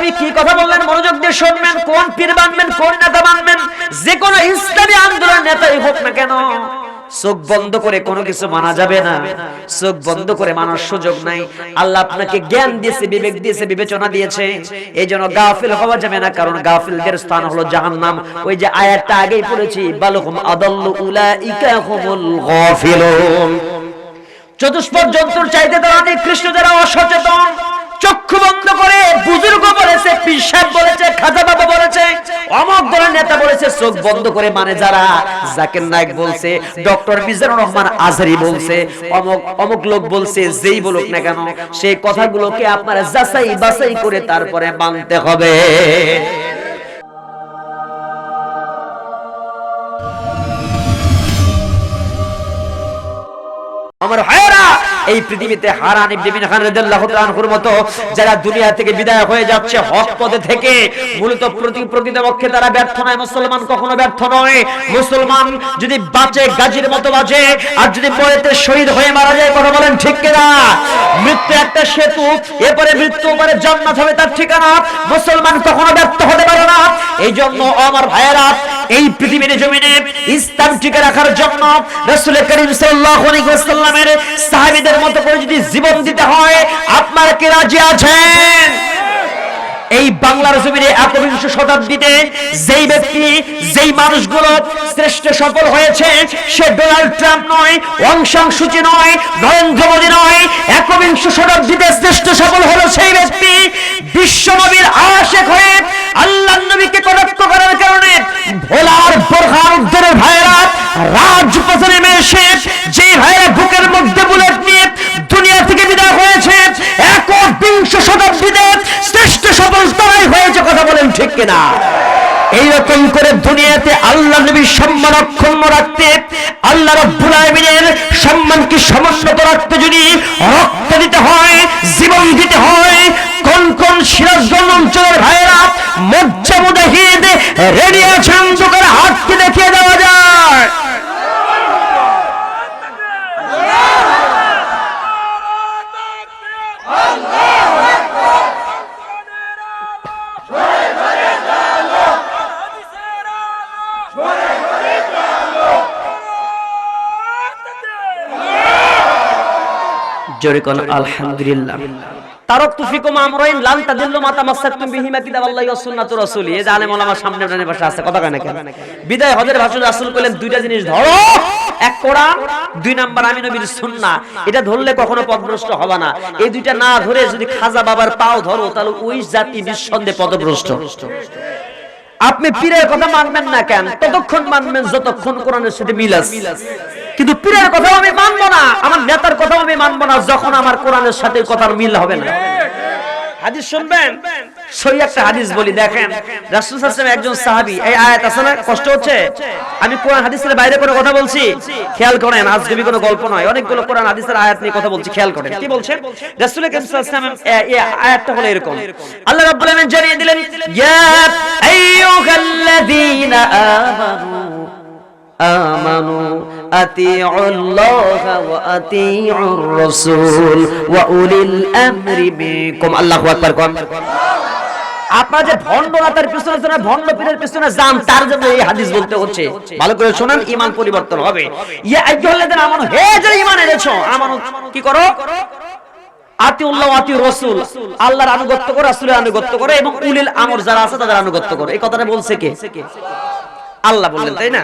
নবী কি কথা বললেন? মনোযোগ দিয়ে শুনবেন, কোন পীর কোন নেতা যে ইসলামী আন্দোলন নেতাই হোক না কেন, চোখ বন্ধ করে কোনো কিছু মানা যাবে না। চোখ বন্ধ করে মানার সুযোগ নাই। আল্লাহ আপনাকে জ্ঞান দিয়েছে, বিবেক দিয়েছে, বিবেচনা দিয়েছে। এই জন্য গাফিল হওয়া যাবে না, কারণ গাফিলদের স্থান হলো জাহান্নাম। ওই যে আয়াতটা আগেই পড়েছি গাফিলুন। চতুষ্পদ জন্তুর চাইতে তারা নিকৃষ্ট যারা অসচেতন। চক্ষু বন্ধ করে বুজুর্গ বলেছে, পিসাব বলেছে, খাজা বাবা বলেছে, অমক দলের নেতা বলেছে, চোখ বন্ধ করে মানে যারা, জাকির নায়ক বলছে, ডক্টর মিজানুর রহমান আজহারি বলছে, অমক অমক লোক বলছে, যেই বলুক না কেন, সেই কথাগুলোকে আপনারা যাচাই বাছাই করে তারপরে মানতে হবে। এই পৃথিবীতে হারান ইবনে বিন খান রাদিয়াল্লাহু তাআলা আনহুর মতো যারা দুনিয়া থেকে বিদায় হয়ে যাচ্ছে হক পথে থেকে মূলত প্রতি প্রকৃতপক্ষে তারা ব্যর্থ নয়, মুসলমান কখনো ব্যর্থ নয়। মুসলমান যদি বাঁচে, গাজীর মতো বাঁচে আর যদি মরেতে শহীদ হয়ে মারা যায়, কথা বলেন ঠিক কিনা? মৃত্যু একটা সেতু, এরপরে মৃত্যু পরে জান্নাত হবে তার ঠিকানা। মুসলমান কখনো ব্যর্থ হতে পারে না। এই জন্য আমার ভাইয়েরা এই পৃথিবীর জমিনে ইসলাম টিকে রাখার জন্য রাসূল করিম সাল্লাল্লাহু আলাইহি ওয়াসাল্লামের সাহাবীদের মতো করে যদি জীবন দিতে হয়, আপনারা কি রাজি আছেন? এই বাংলার জমিনে একবিংশ শতাব্দীতে যেই ব্যক্তি, যেই মানুষগুলো শ্রেষ্ঠ সফল হয়েছে, সে ডোনাল্ড ট্রাম্প নয় সাং সূচি নয় নরেন্দ্র মোদী নয়, একবিংশ শতাব্দীতে শ্রেষ্ঠ সফল হলো সেই ব্যক্তি বিশ্ব নবীর আশেক হয়ে আল্লাহ নবীকে কটাক্ষ করার কারণে ভোলার বোরহান উদ্ধারের ভাইয়েরা রাজপথে নেমে এসে যে ভাইয়েরা বুকের মধ্যে বুলেট নিয়ে দুনিয়া থেকে বিদায় হয়েছে, একবিংশ শতাব্দীতে শ্রেষ্ঠ সফল তারাই হয়েছে কথা বলেন ঠিক কিনা? এইরকম করে দুনিয়াতে আল্লাহ নবীর সম্মান অক্ষুণ্ণ রাখতে, আল্লাহ রব্বুল আলামিনের সম্মানকে সমুন্নত রাখতে যদি রক্ত দিতে হয়, জীবন দিতে হয়, কোন কোন সিরাজগঞ্জ অঞ্চলের ভাইয়েরা মজ্জা মুদাহিদ রেডি আছেন দোকানে হাতকে দেখিয়ে দেওয়া যায়। জোরে কোন আলহামদুলিল্লাহ। তারক তুফিকুম আমরাইন লান তাদিল্লু মাতা সুন্নাতুর রাসূলি। এই যে আলেম ওলামা সামনে আছে, কথা কয় না কেন? বিদায় হজের ভাষণ রাসূল কইলেন, দুইটা জিনিস ধরো। এক কোরআন দুই নাম্বার আমি নবীর সুন্নাহ। এটা ধরলে কখনো হবে না। এই দুইটা না ধরে যদি খাজা বাবার পাও ধরো, তাহলে ওই জাতি নিঃসন্দেহে পথভ্রষ্ট আপনি পীরের কথা মানবেন না কেন? ততক্ষণ মানবেন যতক্ষণ কোরআনের সাথে মিল আছে। কিন্তু পীরের কথাও আমি মানবো না। আমার নেতার কথাও আমি মানবো না, যখন আমার কোরআনের সাথে কথার মিল হবে না। হাদিস শুনবেন? কথা গল্প নয়, অনেকগুলো হাদিসের আয়াত নিয়ে কথা বলছি, খেয়াল করেন। এরকম। আল্লাহ জানিয়ে দিলেন أطيعوا الله وأطيعوا الرسول وأولي الأمر منكم الله أكبر كم আপনার যে ভণ্ড নেতার পিছনে যারা ভণ্ড পীরের পিছনে যান তার জন্য এই হাদিস বলতে হচ্ছে ভালো করে শুনেন ঈমান পরিবর্তন হবে ইয়া আইয়ুহাল্লাযীনা আমানু হে যারা ঈমান এনেছো আমানু কি করো আতিউল্লাহ আতি রসুল আল্লাহর আনুগত্য করো রাসূলের আনুগত্য করো এবং উলিল আমর যারা আছে তাদের আনুগত্য করো এই কথাটা বলছে কে আল্লাহ বললেন তাই না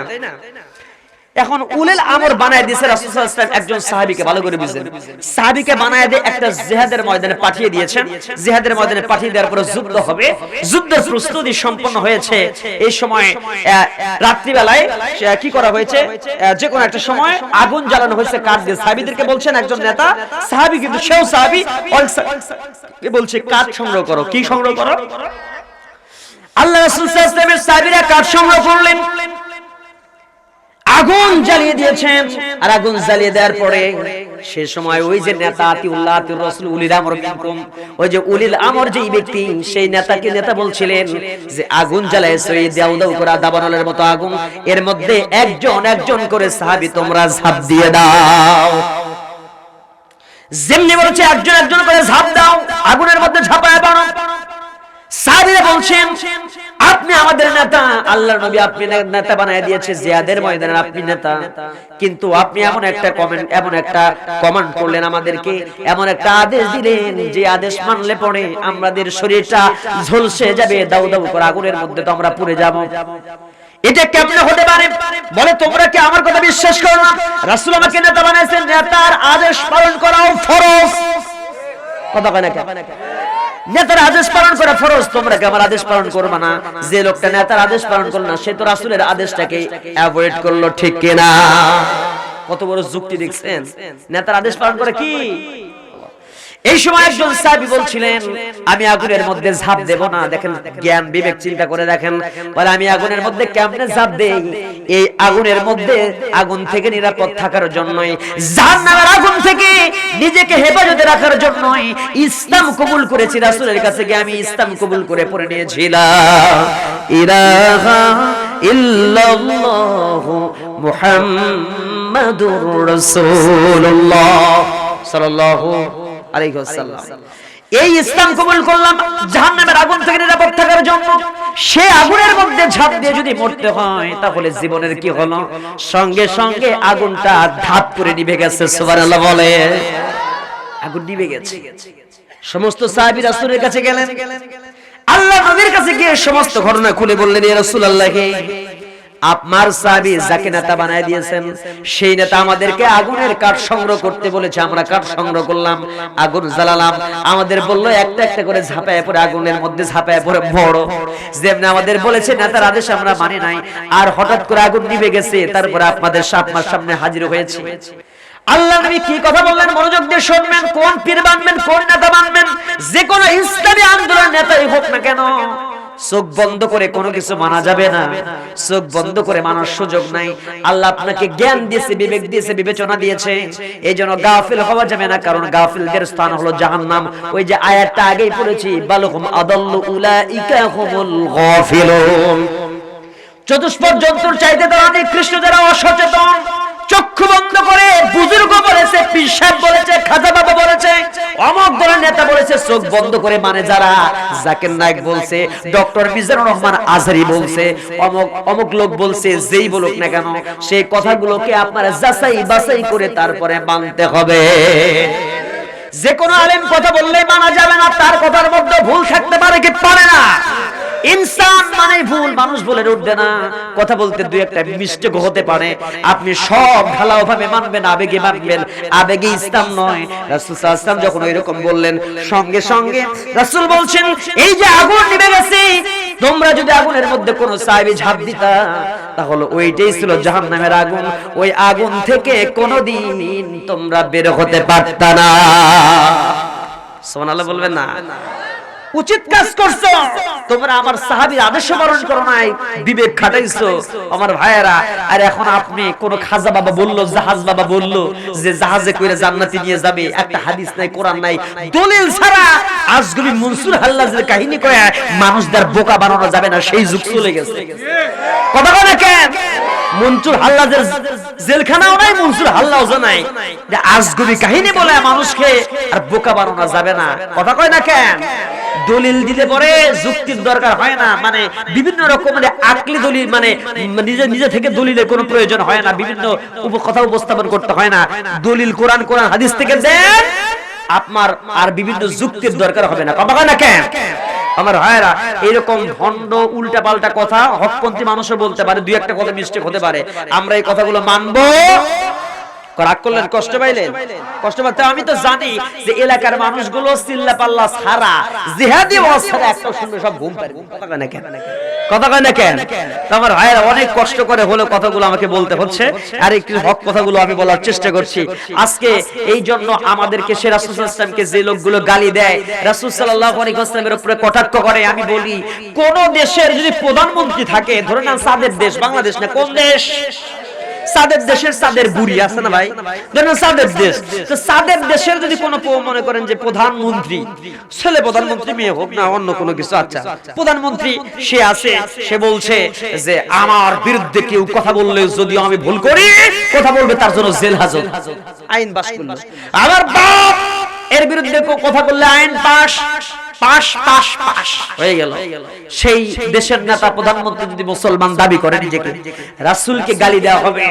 এখন উলেল আমর বানায় দিয়েছে রাসূল সাল্লাল্লাহু একজন সাহাবীকে, ভালো করে বুঝেন। সাহাবীকে বানায় দিয়ে একটা জিহাদের ময়দানে পাঠিয়ে দিয়েছেন। জিহাদের ময়দানে পাঠিয়ে দেওয়ার পরে যুদ্ধ হবে। যুদ্ধের প্রস্তুতি সম্পন্ন হয়েছে। এই সময় রাত্রি কি করা হয়েছে? যে কোনো একটা সময় আগুন জ্বালানো হয়েছে কাঠ দিয়ে। বলছেন একজন নেতা, সাহাবী কিন্তু সেও বলছে, কাঠ সংগ্রহ করো। কি সংগ্রহ করো? আল্লাহ রাসূল কাঠ সংগ্রহ করলেন। আগুন জ্বালিয়ে দিয়েছেন। আর আগুন জ্বালিয়ে দেওয়ার পরে সে সময় ওই যে নেতা আতিউল্লাহ রাসূল উলিল আমর মিনকুম ওই যে উলিল আমর যেই ব্যক্তি, সেই নেতাকে নেতা বলছিলেন যে আগুন জ্বালাইছো এই দাউ দাউ করে দাবানলের মতো আগুন, এর মধ্যে একজন একজন করে সাহাবী তোমরা ঝাঁপ দিয়ে দাও। যেমনি বলছে একজন একজন করে ঝাঁপ দাও, আগুনের মধ্যে ঝাঁপায় বলছেন, আপনি আমাদের নেতা, আল্লাহর নবী আপনি নেতা বানায় দিয়েছে ময়দানের আপনি নেতা। কিন্তু আপনি এমন একটা কমেন্ট এমন একটা কমান্ড করলেন আমাদেরকে, এমন একটা আদেশ দিলেন যে আদেশ মানলে পরে আমাদের শরীরটা ঝলসে যাবে, দাউ দাউ করে আগুনের মধ্যে তো আমরা পুড়ে যাব। এটা কেমনে হতে পারে? বলে, তোমরা কি আমার কথা বিশ্বাস করো না? রাসূল আমাকে নেতা বানাইছেন, নেতার আদেশ পালন করাও ফরজ। কথা কয় না? নেতার আদেশ পালন করা ফরজ, তোমরা কেমন আদেশ পালন করবে না? যে লোকটা নেতার আদেশ পালন করল না, সে তো রাসুলের আদেশটাকে অ্যাভয়েড করল, ঠিক কিনা? কত বড় যুক্তি দেখছেন? নেতার আদেশ পালন করে কি? এই সময় একজন সাহাবী বলছিলেন আমি আগুনের মধ্যে ঝাঁপ দেব না। দেখেন জ্ঞান বিবেক চিন্তা করে দেখেন বলে আমি আগুনের মধ্যে কেমনে ঝাঁপ দেই? এই আগুনের মধ্যে আগুন থেকে নিরাপদ থাকার জন্যই জাহান্নামের আগুন থেকে নিজেকে হেফাজতে রাখার জন্যই ইসলাম কবুল করেছি। রাসূলের কাছে গিয়ে আমি ইসলাম কবুল করে পড়ে নিয়েছিলাম। ইলাহা ইল্লাল্লাহু মুহাম্মাদুর রাসূলুল্লাহ। সাল্লাল্লাহু এই ইসলাম কবুল করলাম জাহান্নামের আগুন থেকে নিরাপদ থাকার জন্য। সে আগুনের মধ্যে ঝাঁপ দিয়ে যদি মরতে হয় তাহলে জীবনের কি হলো? সঙ্গে সঙ্গে আগুনটা ধাপ করে নিভে গেছে সুবহানাল্লাহ বলে। আগুন নিভে গেছে। সমস্ত সাহাবী রাসূলের কাছে গেলেন। আল্লাহ নবীর কাছে গিয়ে সমস্ত ঘটনা খুলে বললেন ইয়া আপনার সাহাবী যাকে নেতা বানায় দিয়েছেন, সেই নেতা আমাদেরকে আগুনের কাঠ সংগ্রহ করতে বলেছে, আমরা কাঠ সংগ্রহ করলাম, আগুন জ্বালালাম, আমাদের বলল একটা একটা করে ঝাঁপায় পড়ে, আগুনের মধ্যে ঝাঁপায় পড়ে বড় যেমনি আমাদের বলেছে, নেতার আদেশ আমরা মানি নাই, আর হঠাৎ করে আগুন নিভে গেছে, তারপরে আপনাদের আপনার সামনে হাজির হয়েছে। আল্লাহ নবী কি কথা বললেন, মনোযোগ দিয়ে শুনবেন, কোন পীর বানবেন কোন নেতা বানবেন যে কোনো ইসলামী আন্দোলন নেতাই হোক না কেন। চোখ বন্ধ করে কোনো কিছু মানা যাবে না। চোখ বন্ধ করে মানার সুযোগ নাই। আল্লাহ আপনাকে জ্ঞান দিয়েছে, বিবেক দিয়েছে, বিবেচনা দিয়েছে। এই জন্য গাফিল হওয়া যাবে না, কারণ গাফিলদের স্থান হলো জাহান্নাম। ওই যে আয়াতটা আগেই পড়েছি, বালুহুম আদাল্লু উলাইকা হুমুল গাফিলুন। চতুষ্পদ জন্তুর চাইতে তারা নিকৃষ্ট যারা অসচেতন। চক্ষু বন্ধ করে বুজুর্গ বলেছে পিসাব বলেছে, খাজা বাবা বলেছে, অমক দলের নেতা বলেছে, চোখ বন্ধ করে মানে যারা নায়ক বলছে, ডক্টর মিজানুর রহমান বলছে, অমক অমক লোক বলছে, যেই বলুক না কেন, সেই কথাগুলোকে আপনারা যাচাই বাছাই করে তারপরে মানতে হবে। যে কোনো আলেম কথা বললে মানা যাবে না, তার কথার মধ্যে ভুল থাকতে পারে কি পারে না? ইনসান মানে ভুল, মানুষ বলে উঠবে না। কথা বলতে দুই একটা মিস্টেক হতে পারে। আপনি সব ঢালাও ভাবে মানবেন, আবেগে মানবেন। আবেগে ইসলাম নয়। রাসূল সাল্লাল্লাহু যখন ওইরকম বললেন, সঙ্গে সঙ্গে রাসূল বলছেন, এই যে আগুন নিভে গেছে, তোমরা যদি আগুনের মধ্যে কোন সাহাবী ঝাঁপ দিতা, তাহলে ওইটাই ছিল জাহান্নামের আগুন। ওই আগুন থেকে কোনোদিন তোমরা বের হতে পারতা না। সুবহানাল্লাহ বলবেন না? উচিত কাজ করছ। তোমরা আমার সাহাবীর আদেশ পালন করো নাই বিবেক খাটাইছো। আমার ভাইয়েরা আর এখন আপনি কোন খাজা বাবা বলল জাহাজ বাবা বলল যে জাহাজে কইরা জান্নাতে নিয়ে যাবে। একটা হাদিস নাই কোরআন নাই। দলিল ছাড়া আজগুবি মনসুর হাল্লাজের কাহিনী কয়ে মানুষদের বোকা বানানো যাবে না সেই যুগ চলে গেছে। কথা বলে কেন মনসুর হাল্লাজের জেলখানাও নাই মনসুর হাল্লাও নাই। যে আজগুবি কাহিনী বলে মানুষকে আর বোকা বানানো যাবে না। কথা কয় না কেন দলিল দিলে পরে, যুক্তির দরকার হয় না। মানে বিভিন্ন রকমের আকলি দলিল মানে নিজে নিজে থেকে দলিলের কোনো প্রয়োজন হয় না, বিভিন্ন কথা উপস্থাপন করতে হয় না। দলিল কোরআন কোরআন, হাদিস থেকে দেন, আপনার আর বিভিন্ন যুক্তির দরকার হবে না। হয় না কেন? আমার ভাইরা এরকম ভণ্ড উল্টা পাল্টা কথা হকপন্থী মানুষও বলতে পারে, দুই একটা কথা মিস্টেক হতে পারে। আমরা এই কথাগুলো মানবো। রাগ করলেন কষ্ট পাইলেন? কষ্ট পাইতে আমি তো জানি যে এলাকার মানুষগুলো চিল্লা পাল্লা জিহাদি ছাড়া একটা শুনলে সব ঘুম পারে কথা কয় না কেন? কথা কয় না কেন? আমার ভাইয়েরা অনেক কষ্ট করে হলো কথাগুলো আমাকে বলতে হচ্ছে। আর একটু হক কথাগুলো আমি বলার চেষ্টা করছি। আজকে এই জন্য আমাদেরকে সে রাসূল ওয়াসাল্লামকে যে লোকগুলো গালি দেয় রাসূল সাল্লাল্লাহু আলাইহি ওয়াসাল্লামের উপরে কটাক্ষ করে আমি বলি কোন দেশের যদি প্রধানমন্ত্রী থাকে ধরে না সাদের দেশ বাংলাদেশ না কোন দেশ? সাদের দেশের সাদের বুড়ি আছে না ভাই? ধরেন সাদের দেশ? তো সাদের দেশের যদি কোনো মনে করেন যে প্রধানমন্ত্রী ছেলে প্রধানমন্ত্রী মেয়ে হোক না অন্য কোনো কিছু আচ্ছা প্রধানমন্ত্রী সে আছে সে বলছে যে আমার বিরুদ্ধে কেউ কথা বললে যদি আমি ভুল করি কথা বলবে তার জন্য জেল হাজত। আইন বাস করল। আমার বাপ এর বিরুদ্ধে কথা বললে আইন পাস পাস পাস পাস হয়ে গেল। সেই দেশের নেতা প্রধানমন্ত্রী যদি মুসলমান দাবি করে নিজেকে, রাসূলকে গালি দেওয়া হবে,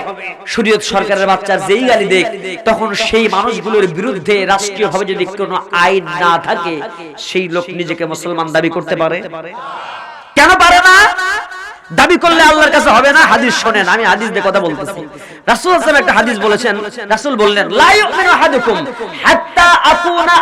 শরীয়ত সরকারের বাচ্চা যেই গালি দেখ তখন সেই মানুষগুলোর বিরুদ্ধে রাষ্ট্রীয়ভাবে যদি কোনো আইন না থাকে, সেই লোক নিজেকে মুসলমান দাবি করতে পারে? কেন পারে দাবি করলে আল্লাহর কাছে হবে না, হাদিস শোনেন, আমি হাদিস দিয়ে কথা বলতেছি। রাসূল সাল্লাল্লাহু একটা হাদিস বলেছেন, রাসূল বললেন, লা ইউমিনু আহাদুকুম হাত্তা আকুনা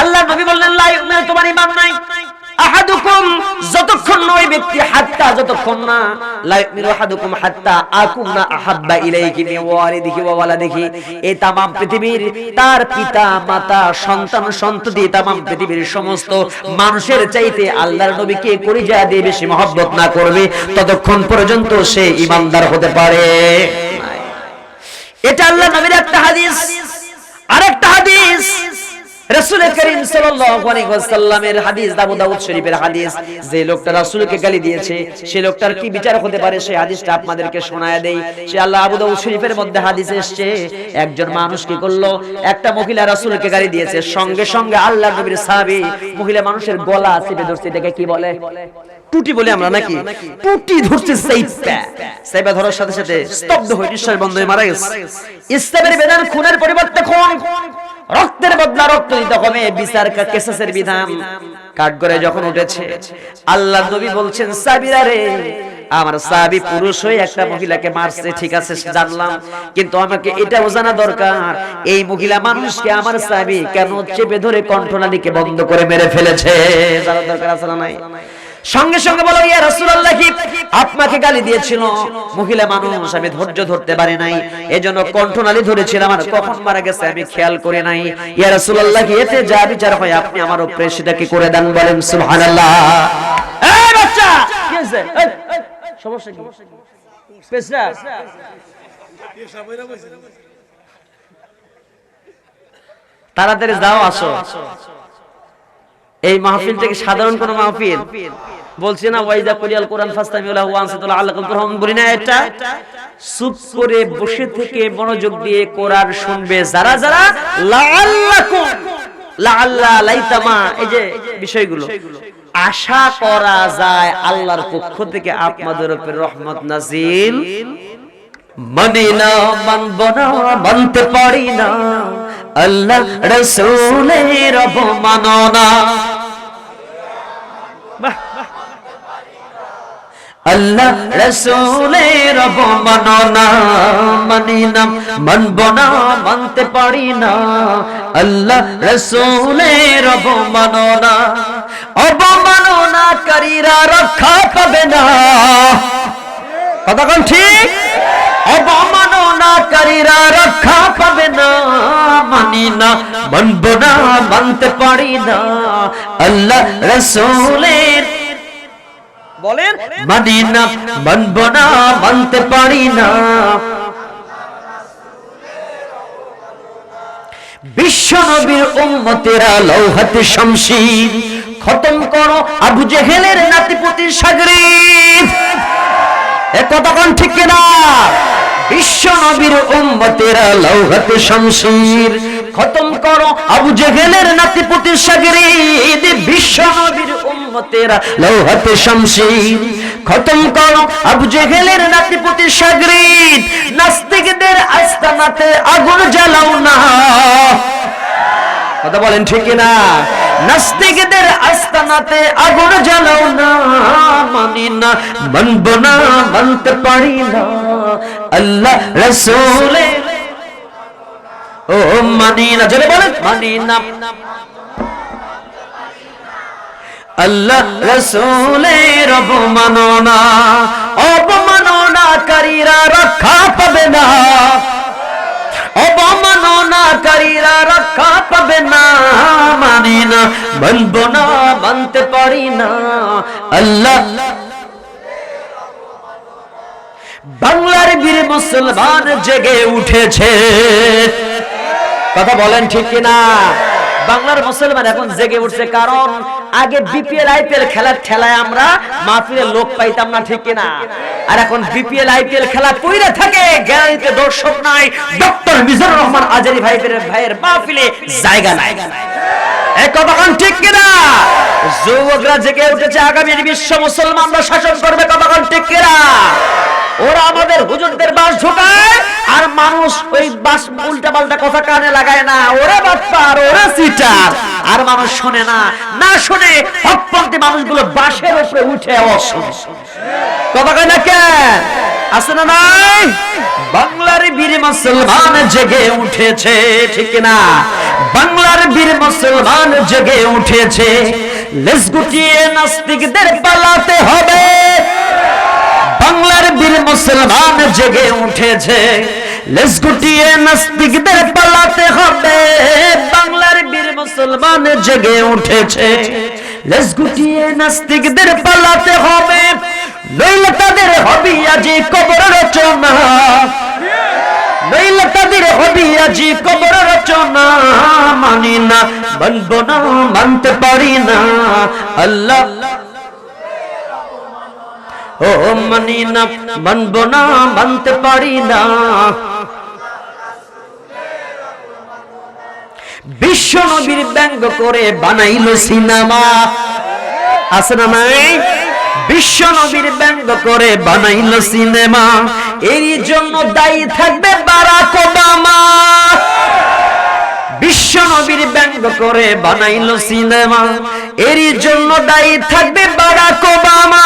আল্লাহ নবী বললেন, লা ইউমিনু, তোমার নাই। আহাদুকুম, যতক্ষণ ব্যক্তি হাত্তা, যতক্ষণ না আহাদুকুম হাত্তা আহাব্বা ওয়ালিদিহি ওয়া ওয়ালাদিহি। এই পৃথিবীর তার পিতা, মাতা, সন্তান, সন্ততি পৃথিবীর সমস্ত মানুষের চাইতে আল্লাহর নবীকে কলিজা দিয়ে বেশি মহব্বত না করবে, ততক্ষণ পর্যন্ত সে ঈমানদার হতে পারে। এটা আল্লাহ নবীর একটা হাদিস। আরেকটা হাদিস। করিম সাল্লাল্লাহু আলাইহি ওয়াসাল্লামের হাদিস দাবু দাউদ শরীফের হাদিস, যে লোকটা রাসূলকে গালি দিয়েছে সেই লোকটার কি বিচার হতে পারে? সেই হাদিসটা আপনাদেরকে শোনায় দেই। আল্লাহ আবু দাউদ শরীফের মধ্যে হাদিস এসেছে, একজন মানুষ কি করল? একটা মহিলা রাসূলকে গালি দিয়েছে, সঙ্গে সঙ্গে আল্লাহ নবীর সাহাবী মহিলা মানুষের গলা চেপে ধরছে, এটাকে কি বলে? টুটি বলে আমরা নাকি? টুটি ধরছে ধরার সাথে সাথে স্তব্ধ হয়ে নিঃশ্বাস বন্ধ হয়ে মারা গেছে। ইসলামের বিধান খুনের পরিবর্তে খুন। রক্তের বদলা রক্ত দিতে হবে, বিচার কেসাসের বিধান। কাঠগড়ে যখন উঠেছে আল্লাহ নবী বলছেন, সাবিরা রে, আমার সাহাবী পুরুষ হয়ে একটা মহিলাকে মারছে, ঠিক আছে, জানলাম, কিন্তু আমাকে এটাও জানা দরকার, এই মহিলা মানুষকে আমার সাহাবী কেন চেপে ধরে কণ্ঠনালীকে বন্ধ করে মেরে ফেলেছে? জানার দরকার আছে না নাই? সঙ্গে সঙ্গে বলো ইয়া রাসূলুল্লাহ কি আপনাকে গালি দিয়েছিল? মহিলা মানুষ আমি ধৈর্য ধরতে পারি নাই। এজন্য কণ্ঠনালী ধরেছিলাম আর কখন মারা গেছে আমি খেয়াল করে নাই। ইয়া রাসূলুল্লাহ কি এতে যা বিচার হয় আপনি আমার উপরে সেটাকে করে দেন বলেন সুবহানাল্লাহ? এই বাচ্চা! কি এই, সমস্যা কি? পেছরা তাড়াতাড়ি যাও আসো। এই মাহফিল থেকে সাধারণ কোন মাহফিল? বলছি না ওয়াইজা কুরিয়াল কোরআন ফাস্তামিউলা ওয়া আনসাতুল আলাকুম তুরহাম বলি না এটা? চুপ করে বসে থেকে মনোযোগ দিয়ে কোরআন শুনবে যারা যারা। লাআল্লাকুম। লাআল্লা লাইতামা। এই যে বিষয়গুলো। আশা করা যায় আল্লাহর পক্ষ থেকে আপনাদের উপর রহমত নাজিল। মানি না মানব না মানতে পারি না। আল্লাহ রসুলের অবমাননা আল্লাহ রসুলের অবমাননা মানি না, মানব না, মানতে পারি না। আল্লাহ রসুলের অবমাননা অবমাননাকারীরা রক্ষা পাবে না। কতক্ষণ ঠিক? অবমাননাকারীরা রক্ষা পাবে না মানি না মানব না মানতে পারি না। আল্লাহ রসুলের বলেন। মানি না মানব না মানতে পারি না। বিশ্ব নবীর উম্মতেরা লৌহাতে শমশির। খতম করো আবু জেহেলের নাতিপুতির সাগরিদ এ কতক্ষণ ঠিক কিনা? বিশ্ব নবীর উম্মতেরা লৌহাতে শমশির খতম করো আবু জেহেলের নাতিপুতির সাগরিদ। বিশ্ব নবীর উম্মতেরা লৌহাতে শমশির খতম করো আবু জেহেলের নাতিপুতির সাগরিদ। নাস্তিকদের আস্তানাতে আগুন জ্বালাও না। কথা বলেন ঠিক না নাস্তিকদের আস্তানাতে আগুন জ্বালাও না। মানি না, মানব না, মানতে পারি না। আল্লাহ রসুলে। ও মানি না, জোরে বলেন। মানি না। আল্লাহ রসুলের অবমাননা অবমাননাকারীরা রক্ষা পাবে না। অবমাননাকারীরা রক্ষা পাবে না। মানি না, মানব না, মানতে পারি না। আল্লাহ বাংলার বীর মুসলমান জেগে উঠেছে। কথা বলেন ঠিক কিনা? বাংলার মুসলমান এখন জেগে উঠছে কারণ আগে বিপিএল আইপিএল খেলার ঠেলায় আমরা মাহফিলে লোক পাইতাম না, ঠিক কিনা? আর এখন বিপিএল আইপিএল খেলা পইরে থাকে গ্যালারিতে দর্শক নাই, ডক্টর মিজানুর রহমান আজারি ভাইয়ের ভাইয়ের মাহফিলে জায়গা নাই। যুবকরা জেগে উঠেছে আগামীর বিশ্ব মুসলমানরা শাসন করবে কতক্ষণ ঠিক কিনা? ওরা আমাদের হুজুরদের বাস ঢোকায়, আর মানুষ ওই বাস উল্টা পাল্টা কথা কানে লাগায় না। ওরা বাটপার, ওরা সিটার। আর মানুষ শোনে না। না শুনে হকপন্থী মানুষগুলো বাসের উপরে উঠে অসুন কথা কয় না কেন আছে না নাই? বাংলার বীর মুসলমান জেগে উঠেছে, ঠিক না? বাংলার বীর মুসলমান জেগে উঠেছে। লেস গুটিয়ে নাস্তিকদের পালাতে হবে। বাংলার বীর মুসলমান জেগে উঠেছে। লেস গুটিয়ে নাস্তিকদের পালাতে হবে। বাংলার বীর মুসলমান জেগে উঠেছে। লেস গুটিয়ে নাস্তিকদের পালাতে হবে। নইলে তাদের হবি আজি কবর রচনা। নইলে তাদের হবি আজি কবর রচনা। মানি না, মানব না, মানতে পারি না। আল্লাহ ও মানি না মানব না, মানতে পারি না। বিশ্ব নবীর ব্যঙ্গ করে বানাইল সিনেমা। আছে না নাই? বিশ্ব নবীর ব্যঙ্গ করে বানাইল সিনেমা। এর জন্য দায়ী থাকবে বারাক ওবামা। বিশ্ব নবীর ব্যঙ্গ করে বানাইল সিনেমা। এর জন্য দায়ী থাকবে বারাক ওবামা।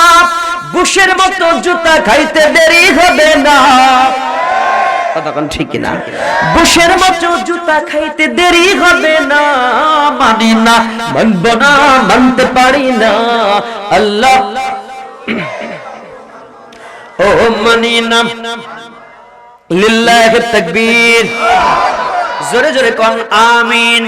বুশের মতো জুতা খাইতে দেরি হবে না। তখন ঠিক না বুশের মতো জুতা খাইতে দেরি হবে না। মানি না, মানব না, মানতে পারি না। আল্লাহ। ও মানি না। লিল্লাহ জোরে জোরে কোন, আমিন।